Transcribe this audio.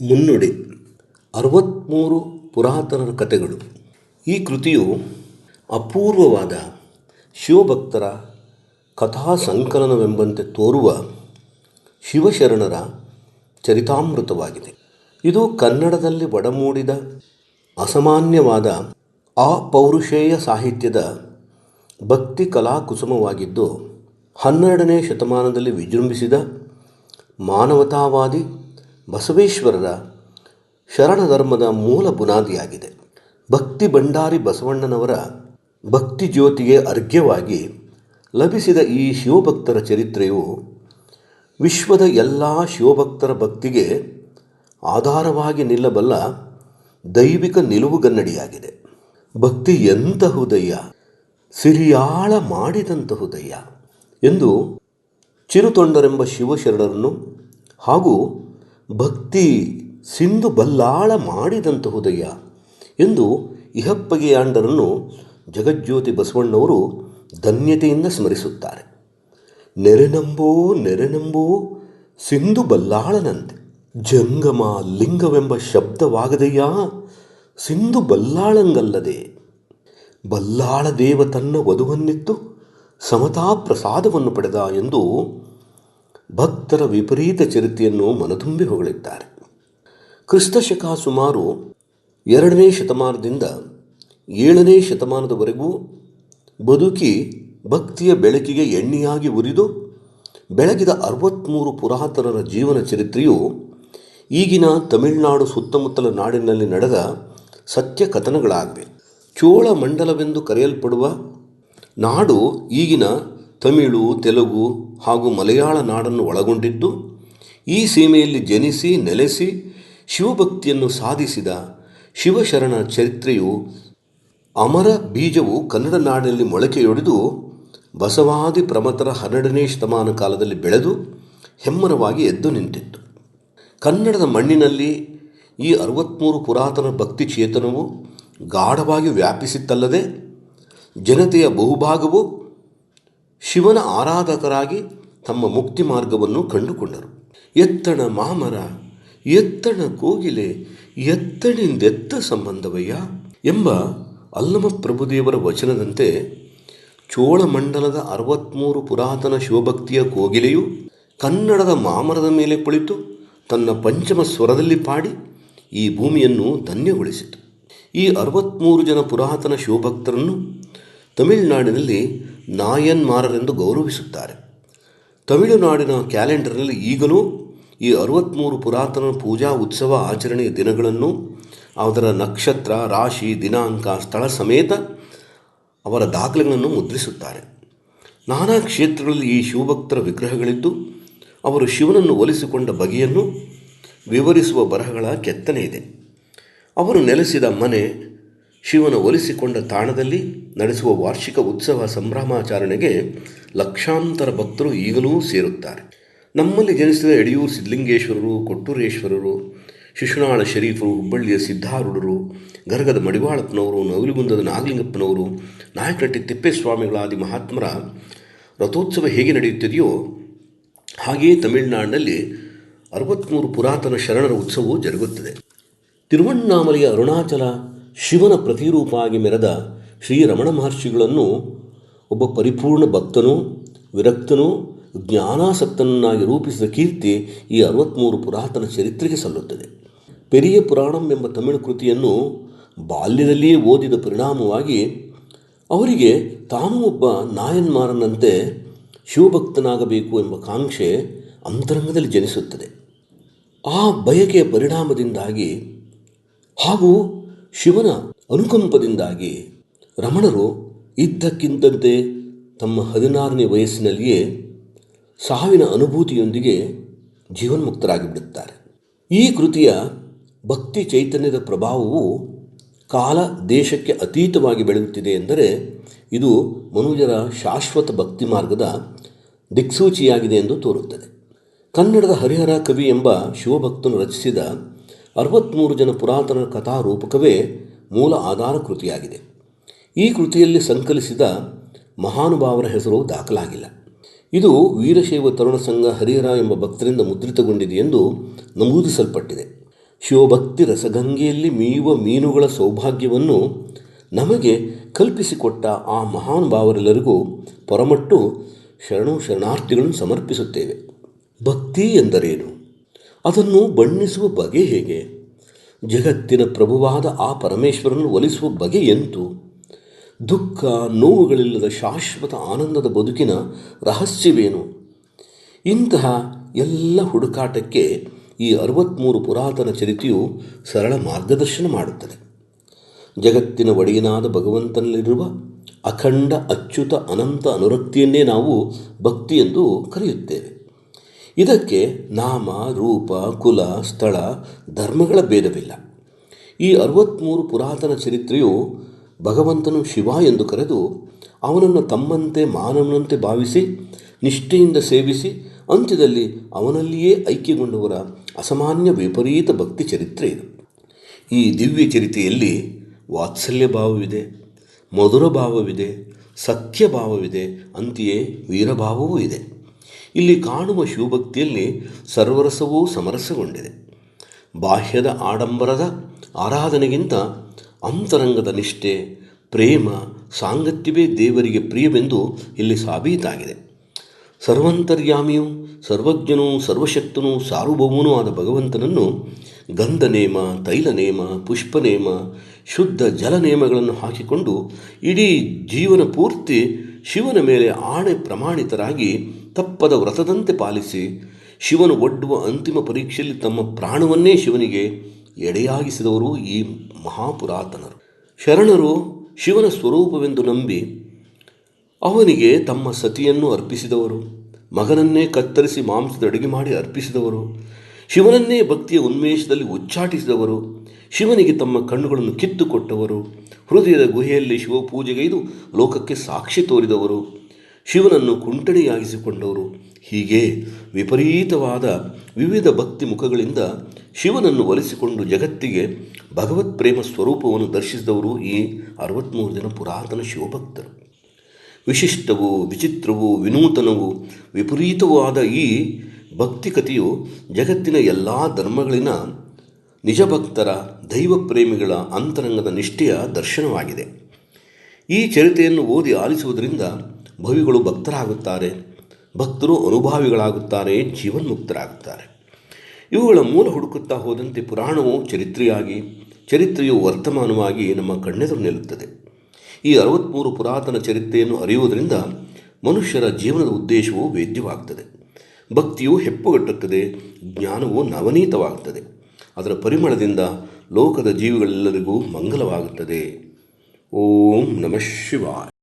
ಮುನ್ನುಡಿ ಅರವತ್ತ್ಮೂರು ಪುರಾತನರ ಕಥೆಗಳು. ಈ ಕೃತಿಯು ಅಪೂರ್ವವಾದ ಶಿವಭಕ್ತರ ಕಥಾ ಸಂಕಲನವೆಂಬಂತೆ ತೋರುವ ಶಿವಶರಣರ ಚರಿತಾಮೃತವಾಗಿದೆ. ಇದು ಕನ್ನಡದಲ್ಲಿ ಒಡಮೂಡಿದ ಅಸಾಮಾನ್ಯವಾದ ಅಪೌರುಷೇಯ ಸಾಹಿತ್ಯದ ಭಕ್ತಿ ಕಲಾಕುಸುಮವಾಗಿದ್ದು, ಹನ್ನೆರಡನೇ ಶತಮಾನದಲ್ಲಿ ವಿಜೃಂಭಿಸಿದ ಮಾನವತಾವಾದಿ ಬಸವೇಶ್ವರರ ಶರಣ ಧರ್ಮದ ಮೂಲ ಬುನಾದಿಯಾಗಿದೆ. ಭಕ್ತಿ ಭಂಡಾರಿ ಬಸವಣ್ಣನವರ ಭಕ್ತಿ ಜ್ಯೋತಿಗೆ ಅರ್ಘ್ಯವಾಗಿ ಲಭಿಸಿದ ಈ ಶಿವಭಕ್ತರ ಚರಿತ್ರೆಯು ವಿಶ್ವದ ಎಲ್ಲ ಶಿವಭಕ್ತರ ಭಕ್ತಿಗೆ ಆಧಾರವಾಗಿ ನಿಲ್ಲಬಲ್ಲ ದೈವಿಕ ನಿಲುವುಗನ್ನಡಿಯಾಗಿದೆ. ಭಕ್ತಿ ಎಂತಹುದಯ್ಯ ಸಿರಿಯಾಳ ಮಾಡಿದಂತಹುದಯ್ಯ ಎಂದು ಚಿರುತೊಂಡರೆಂಬ ಶಿವಶರಣರನ್ನು ಹಾಗೂ ಭಕ್ತಿ ಸಿಂಧು ಬಲ್ಲಾಳ ಮಾಡಿದಂತಹುದಯ್ಯ ಎಂದು ಇಹಪ್ಪಗೆಯಾಂಡರನ್ನು ಜಗಜ್ಯೋತಿ ಬಸವಣ್ಣವರು ಧನ್ಯತೆಯಿಂದ ಸ್ಮರಿಸುತ್ತಾರೆ. ನೆರೆನಂಬೋ ನೆರೆನಂಬೋ ಸಿಂಧು ಬಲ್ಲಾಳನಂತೆ. ಜಂಗಮ ಲಿಂಗವೆಂಬ ಶಬ್ದವಾಗದೆಯ ಸಿಂಧು ಬಲ್ಲಾಳಂಗಲ್ಲದೆ. ಬಲ್ಲಾಳ ದೇವ ತನ್ನ ವಧುವನ್ನಿತ್ತು ಸಮತಾ ಪ್ರಸಾದವನ್ನು ಪಡೆದ ಎಂದು ಭಕ್ತರ ವಿಪರೀತ ಚರಿತ್ರೆಯನ್ನು ಮನತುಂಬಿ ಹೊಗಳಿದ್ದಾರೆ. ಕ್ರಿಸ್ತಶಕ ಸುಮಾರು ಎರಡನೇ ಶತಮಾನದಿಂದ ಏಳನೇ ಶತಮಾನದವರೆಗೂ ಬದುಕಿ ಭಕ್ತಿಯ ಬೆಳಕಿಗೆ ಎಣ್ಣೆಯಾಗಿ ಉರಿದು ಬೆಳಗಿದ ಅರವತ್ತ್ಮೂರು ಪುರಾತನರ ಜೀವನ ಚರಿತ್ರೆಯು ಈಗಿನ ತಮಿಳುನಾಡು ಸುತ್ತಮುತ್ತಲ ನಾಡಿನಲ್ಲಿ ನಡೆದ ಸತ್ಯ ಕಥನಗಳಾಗಿವೆ. ಚೋಳ ಮಂಡಲವೆಂದು ಕರೆಯಲ್ಪಡುವ ನಾಡು ಈಗಿನ ತಮಿಳು, ತೆಲುಗು ಹಾಗೂ ಮಲಯಾಳ ನಾಡನ್ನು ಒಳಗೊಂಡಿದ್ದು, ಈ ಸೀಮೆಯಲ್ಲಿ ಜನಿಸಿ, ನೆಲೆಸಿ, ಶಿವಭಕ್ತಿಯನ್ನು ಸಾಧಿಸಿದ ಶಿವಶರಣ ಚರಿತ್ರೆಯು ಅಮರ ಬೀಜವು ಕನ್ನಡ ನಾಡಿನಲ್ಲಿ ಮೊಳಕೆಯೊಡೆದು ಬಸವಾದಿ ಪ್ರಮತರ ಹನ್ನೆರಡನೇ ಶತಮಾನ ಕಾಲದಲ್ಲಿ ಬೆಳೆದು ಹೆಮ್ಮರವಾಗಿ ಎದ್ದು ನಿಂತಿತ್ತು. ಕನ್ನಡದ ಮಣ್ಣಿನಲ್ಲಿ ಈ ಅರವತ್ತ್ಮೂರು ಪುರಾತನ ಭಕ್ತಿ ಚೇತನವು ಗಾಢವಾಗಿ ವ್ಯಾಪಿಸಿತ್ತಲ್ಲದೆ ಜನತೆಯ ಬಹುಭಾಗವು ಶಿವನ ಆರಾಧಕರಾಗಿ ತಮ್ಮ ಮುಕ್ತಿ ಮಾರ್ಗವನ್ನು ಕಂಡುಕೊಂಡರು. ಎತ್ತಣ ಮಾಮರ, ಎತ್ತಣ ಕೋಗಿಲೆ, ಎತ್ತಣಿಂದೆತ್ತ ಸಂಬಂಧವಯ್ಯ ಎಂಬ ಅಲ್ಲಮ ಪ್ರಭುದೇವರ ವಚನದಂತೆ ಚೋಳಮಂಡಲದ ಅರವತ್ಮೂರು ಪುರಾತನ ಶಿವಭಕ್ತಿಯ ಕೋಗಿಲೆಯು ಕನ್ನಡದ ಮಾಮರದ ಮೇಲೆ ಕುಳಿತು ತನ್ನ ಪಂಚಮ ಸ್ವರದಲ್ಲಿ ಪಾಡಿ ಈ ಭೂಮಿಯನ್ನು ಧನ್ಯಗೊಳಿಸಿತು. ಈ ಅರವತ್ತ್ಮೂರು ಜನ ಪುರಾತನ ಶಿವಭಕ್ತರನ್ನು ತಮಿಳುನಾಡಿನಲ್ಲಿ ನಾಯನ್ಮಾರರೆಂದು ಗೌರವಿಸುತ್ತಾರೆ. ತಮಿಳುನಾಡಿನ ಕ್ಯಾಲೆಂಡರ್ನಲ್ಲಿ ಈಗಲೂ ಈ ಅರವತ್ತ್ಮೂರು ಪುರಾತನ ಪೂಜಾ ಉತ್ಸವ ಆಚರಣೆಯ ದಿನಗಳನ್ನು ಅದರ ನಕ್ಷತ್ರ, ರಾಶಿ, ದಿನಾಂಕ, ಸ್ಥಳ ಸಮೇತ ಅವರ ದಾಖಲೆಗಳನ್ನು ಮುದ್ರಿಸುತ್ತಾರೆ. ನಾನಾ ಕ್ಷೇತ್ರಗಳಲ್ಲಿ ಈ ಶಿವಭಕ್ತರ ವಿಗ್ರಹಗಳಿದ್ದು, ಅವರು ಶಿವನನ್ನು ಒಲಿಸಿಕೊಂಡ ಬಗೆಯನ್ನು ವಿವರಿಸುವ ಬರಹಗಳ ಕೆತ್ತನೆ ಇದೆ. ಅವರು ನೆಲೆಸಿದ ಮನೆ ಶಿವನ ಒಲಿಸಿಕೊಂಡ ತಾಣದಲ್ಲಿ ನಡೆಸುವ ವಾರ್ಷಿಕ ಉತ್ಸವ ಸಂಭ್ರಮಾಚರಣೆಗೆ ಲಕ್ಷಾಂತರ ಭಕ್ತರು ಈಗಲೂ ಸೇರುತ್ತಾರೆ. ನಮ್ಮಲ್ಲಿ ಜನಿಸಿದ ಯಡಿಯೂರು ಸಿದ್ಧಲಿಂಗೇಶ್ವರರು, ಕೊಟ್ಟೂರೇಶ್ವರರು, ಶಿಶುನಾಳ ಶರೀಫರು, ಹುಬ್ಬಳ್ಳಿಯ ಸಿದ್ಧಾರೂಢರು, ಗರಗದ ಮಡಿವಾಳಪ್ಪನವರು, ನವಲಿಗುಂದದ ನಾಗಲಿಂಗಪ್ಪನವರು ನಾಯಕನಟ್ಟಿ ತಿಪ್ಪೇಸ್ವಾಮಿಗಳಾದಿ ಮಹಾತ್ಮರ ರಥೋತ್ಸವ ಹೇಗೆ ನಡೆಯುತ್ತಿದೆಯೋ ಹಾಗೆಯೇ ತಮಿಳುನಾಡಿನಲ್ಲಿ ಅರವತ್ತ್ಮೂರು ಪುರಾತನ ಶರಣರ ಉತ್ಸವವು ಜರುಗುತ್ತದೆ. ತಿರುವಣ್ಣಾಮಲೆಯ ಅರುಣಾಚಲ ಶಿವನ ಪ್ರತಿರೂಪವಾಗಿ ಮೆರೆದ ಶ್ರೀರಮಣ ಮಹರ್ಷಿಗಳನ್ನು ಒಬ್ಬ ಪರಿಪೂರ್ಣ ಭಕ್ತನು, ವಿರಕ್ತನು, ಜ್ಞಾನಾಸಕ್ತನನ್ನಾಗಿ ರೂಪಿಸಿದ ಕೀರ್ತಿ ಈ ಅರವತ್ತ್ಮೂರು ಪುರಾತನ ಚರಿತ್ರೆಗೆ ಸಲ್ಲುತ್ತದೆ. ಪೆರಿಯ ಪುರಾಣಂ ಎಂಬ ತಮಿಳು ಕೃತಿಯನ್ನು ಬಾಲ್ಯದಲ್ಲಿಯೇ ಓದಿದ ಪರಿಣಾಮವಾಗಿ ಅವರಿಗೆ ತಾನು ಒಬ್ಬ ನಾಯನ್ಮಾರನಂತೆ ಶಿವಭಕ್ತನಾಗಬೇಕು ಎಂಬ ಕಾಂಕ್ಷೆ ಅಂತರಂಗದಲ್ಲಿ ಜನಿಸುತ್ತದೆ. ಆ ಬಯಕೆಯ ಪರಿಣಾಮದಿಂದಾಗಿ ಹಾಗೂ ಶಿವನ ಅನುಕಂಪದಿಂದಾಗಿ ರಮಣರು ಇದ್ದಕ್ಕಿದ್ದಂತೆ ತಮ್ಮ ಹದಿನಾರನೇ ವಯಸ್ಸಿನಲ್ಲಿಯೇ ಸಾವಿನ ಅನುಭೂತಿಯೊಂದಿಗೆ ಜೀವನ್ಮುಕ್ತರಾಗಿ ಬಿಡುತ್ತಾರೆ ಈ ಕೃತಿಯ ಭಕ್ತಿ ಚೈತನ್ಯದ ಪ್ರಭಾವವು ಕಾಲ ದೇಶಕ್ಕೆ ಅತೀತವಾಗಿ ಬೆಳೆಯುತ್ತಿದೆ ಎಂದರೆ ಇದು ಮನುಜರ ಶಾಶ್ವತ ಭಕ್ತಿ ಮಾರ್ಗದ ದಿಕ್ಸೂಚಿಯಾಗಿದೆ ಎಂದು ತೋರುತ್ತದೆ. ಕನ್ನಡದ ಹರಿಹರ ಕವಿ ಎಂಬ ಶಿವಭಕ್ತನು ರಚಿಸಿದ ಅರವತ್ತ್ಮೂರು ಜನ ಪುರಾತನ ಕಥಾರೂಪಕವೇ ಮೂಲ ಆಧಾರ ಕೃತಿಯಾಗಿದೆ. ಈ ಕೃತಿಯಲ್ಲಿ ಸಂಕಲಿಸಿದ ಮಹಾನುಭಾವರ ಹೆಸರು ದಾಖಲಾಗಿಲ್ಲ. ಇದು ವೀರಶೈವ ತರುಣ ಸಂಘ ಹರಿಹರ ಎಂಬ ಭಕ್ತರಿಂದ ಮುದ್ರಿತಗೊಂಡಿದೆ ಎಂದು ನಮೂದಿಸಲ್ಪಟ್ಟಿದೆ. ಶಿವಭಕ್ತಿ ರಸಗಂಗೆಯಲ್ಲಿ ಮೀಯುವ ಮೀನುಗಳ ಸೌಭಾಗ್ಯವನ್ನು ನಮಗೆ ಕಲ್ಪಿಸಿಕೊಟ್ಟ ಆ ಮಹಾನುಭಾವರೆಲ್ಲರಿಗೂ ಪರಮಟ್ಟು ಶರಣು ಶರಣಾರ್ಥಿಗಳನ್ನು ಸಮರ್ಪಿಸುತ್ತೇವೆ. ಭಕ್ತಿ ಎಂದರೇನು? ಅದನ್ನು ಬಣ್ಣಿಸುವ ಬಗೆ ಹೇಗೆ? ಜಗತ್ತಿನ ಪ್ರಭುವಾದ ಆ ಪರಮೇಶ್ವರನ್ನು ಒಲಿಸುವ ಬಗೆ ಎಂತು? ದುಃಖ, ನೋವುಗಳಿಲ್ಲದ ಶಾಶ್ವತ ಆನಂದದ ಬದುಕಿನ ರಹಸ್ಯವೇನು? ಇಂತಹ ಎಲ್ಲ ಹುಡುಕಾಟಕ್ಕೆ ಈ ಅರವತ್ತ್ಮೂರು ಪುರಾತನ ಚರಿತೆಯು ಸರಳ ಮಾರ್ಗದರ್ಶನ ಮಾಡುತ್ತದೆ. ಜಗತ್ತಿನ ಒಡೆಯನಾದ ಭಗವಂತನಲ್ಲಿರುವ ಅಖಂಡ, ಅಚ್ಯುತ, ಅನಂತ ಅನುರಕ್ತಿಯನ್ನೇ ನಾವು ಭಕ್ತಿ ಎಂದು ಕರೆಯುತ್ತೇವೆ. ಇದಕ್ಕೆ ನಾಮ, ರೂಪ, ಕುಲ, ಸ್ಥಳ, ಧರ್ಮಗಳ ಭೇದವಿಲ್ಲ. ಈ ಅರವತ್ತ್ಮೂರು ಪುರಾತನ ಚರಿತ್ರೆಯು ಭಗವಂತನು ಶಿವ ಎಂದು ಕರೆದು ಅವನನ್ನು ತಮ್ಮಂತೆ ಮಾನವನಂತೆ ಭಾವಿಸಿ, ನಿಷ್ಠೆಯಿಂದ ಸೇವಿಸಿ, ಅಂತ್ಯದಲ್ಲಿ ಅವನಲ್ಲಿಯೇ ಐಕ್ಯಗೊಂಡವರ ಅಸಾಮಾನ್ಯ ವಿಪರೀತ ಭಕ್ತಿ ಚರಿತ್ರೆ ಇದು. ಈ ದಿವ್ಯ ಚರಿತೆಯಲ್ಲಿ ವಾತ್ಸಲ್ಯ ಭಾವವಿದೆ, ಮಧುರ ಭಾವವಿದೆ, ಸತ್ಯ ಭಾವವಿದೆ, ಅಂತೆಯೇ ವೀರಭಾವವೂ ಇದೆ. ಇಲ್ಲಿ ಕಾಣುವ ಶಿವಭಕ್ತಿಯಲ್ಲಿ ಸರ್ವರಸವೂ ಸಮರಸಗೊಂಡಿದೆ. ಬಾಹ್ಯದ ಆಡಂಬರದ ಆರಾಧನೆಗಿಂತ ಅಂತರಂಗದ ನಿಷ್ಠೆ, ಪ್ರೇಮ, ಸಾಂಗತ್ಯವೇ ದೇವರಿಗೆ ಪ್ರಿಯವೆಂದು ಇಲ್ಲಿ ಸಾಬೀತಾಗಿದೆ. ಸರ್ವಂತರ್ಯಾಮಿಯೂ, ಸರ್ವಜ್ಞನೂ, ಸರ್ವಶಕ್ತನೂ, ಸಾರ್ವಭೌಮನೂ ಆದ ಭಗವಂತನನ್ನು ಗಂಧನೇಮ, ತೈಲನೇಮ, ಪುಷ್ಪನೇಮ, ಶುದ್ಧ ಜಲನೇಮಗಳನ್ನು ಹಾಕಿಕೊಂಡು ಇಡೀ ಜೀವನ ಪೂರ್ತಿ ಶಿವನ ಮೇಲೆ ಆಣೆ ಪ್ರಮಾಣಿತರಾಗಿ ತಪ್ಪದ ವ್ರತದಂತೆ ಪಾಲಿಸಿ ಶಿವನು ಒಡ್ಡುವ ಅಂತಿಮ ಪರೀಕ್ಷೆಯಲ್ಲಿ ತಮ್ಮ ಪ್ರಾಣವನ್ನೇ ಶಿವನಿಗೆ ಎಡೆಯಾಗಿಸಿದವರು ಈ ಮಹಾಪುರಾತನರು. ಶರಣರು, ಶಿವನ ಸ್ವರೂಪವೆಂದು ನಂಬಿ ಅವನಿಗೆ ತಮ್ಮ ಸತಿಯನ್ನು ಅರ್ಪಿಸಿದವರು, ಮಗನನ್ನೇ ಕತ್ತರಿಸಿ ಮಾಂಸದ ಅಡುಗೆ ಮಾಡಿ ಅರ್ಪಿಸಿದವರು ಶಿವನನ್ನೇ ಭಕ್ತಿಯ ಉನ್ಮೇಷದಲ್ಲಿ ಉಚ್ಚಾಟಿಸಿದವರು, ಶಿವನಿಗೆ ತಮ್ಮ ಕಣ್ಣುಗಳನ್ನು ಕಿತ್ತುಕೊಟ್ಟವರು, ಹೃದಯದ ಗುಹೆಯಲ್ಲಿ ಶಿವಪೂಜೆಗೈದು ಲೋಕಕ್ಕೆ ಸಾಕ್ಷಿ ತೋರಿದವರು, ಶಿವನನ್ನು ಕುಂಟಣಿಯಾಗಿಸಿಕೊಂಡವರು. ಹೀಗೆ ವಿಪರೀತವಾದ ವಿವಿಧ ಭಕ್ತಿ ಮುಖಗಳಿಂದ ಶಿವನನ್ನು ಒಲಿಸಿಕೊಂಡು ಜಗತ್ತಿಗೆ ಭಗವತ್ ಪ್ರೇಮ ಸ್ವರೂಪವನ್ನು ದರ್ಶಿಸಿದವರು ಈ ಅರವತ್ತ್ಮೂರು ಜನ ಪುರಾತನ ಶಿವಭಕ್ತರು. ವಿಶಿಷ್ಟವೂ, ವಿಚಿತ್ರವೂ, ವಿನೂತನವೂ, ವಿಪರೀತವಾದ ಈ ಭಕ್ತಿ ಕಥೆಯು ಜಗತ್ತಿನ ಎಲ್ಲ ಧರ್ಮಗಳಿನ ನಿಜಭಕ್ತರ ದೈವ ಪ್ರೇಮಿಗಳ ಅಂತರಂಗದ ನಿಷ್ಠೆಯ ದರ್ಶನವಾಗಿದೆ. ಈ ಚರಿತೆಯನ್ನು ಓದಿ ಆಲಿಸುವುದರಿಂದ ಭವಿಗಳು ಭಕ್ತರಾಗುತ್ತಾರೆ, ಭಕ್ತರು ಅನುಭಾವಿಗಳಾಗುತ್ತಾರೆ, ಜೀವನ್ಮುಕ್ತರಾಗುತ್ತಾರೆ. ಇವುಗಳ ಮೂಲ ಹುಡುಕುತ್ತಾ ಹೋದಂತೆ ಪುರಾಣವು ಚರಿತ್ರೆಯಾಗಿ, ಚರಿತ್ರೆಯು ವರ್ತಮಾನವಾಗಿ ನಮ್ಮ ಕಣ್ಣೆದುರು ನಿಲ್ಲುತ್ತದೆ. ಈ ಅರವತ್ಮೂರು ಪುರಾತನ ಚರಿತ್ರೆಯನ್ನು ಅರಿಯುವುದರಿಂದ ಮನುಷ್ಯರ ಜೀವನದ ಉದ್ದೇಶವು ವೇದ್ಯವಾಗ್ತದೆ. ಭಕ್ತಿಯು ಹೆಪ್ಪುಗಟ್ಟುತ್ತದೆ, ಜ್ಞಾನವು ನವನೀತವಾಗುತ್ತದೆ ಅದರ ಪರಿಮಳದಿಂದ ಲೋಕದ ಜೀವಿಗಳೆಲ್ಲರಿಗೂ ಮಂಗಲವಾಗುತ್ತದೆ. ಓಂ ನಮಃ ಶಿವಾಯ.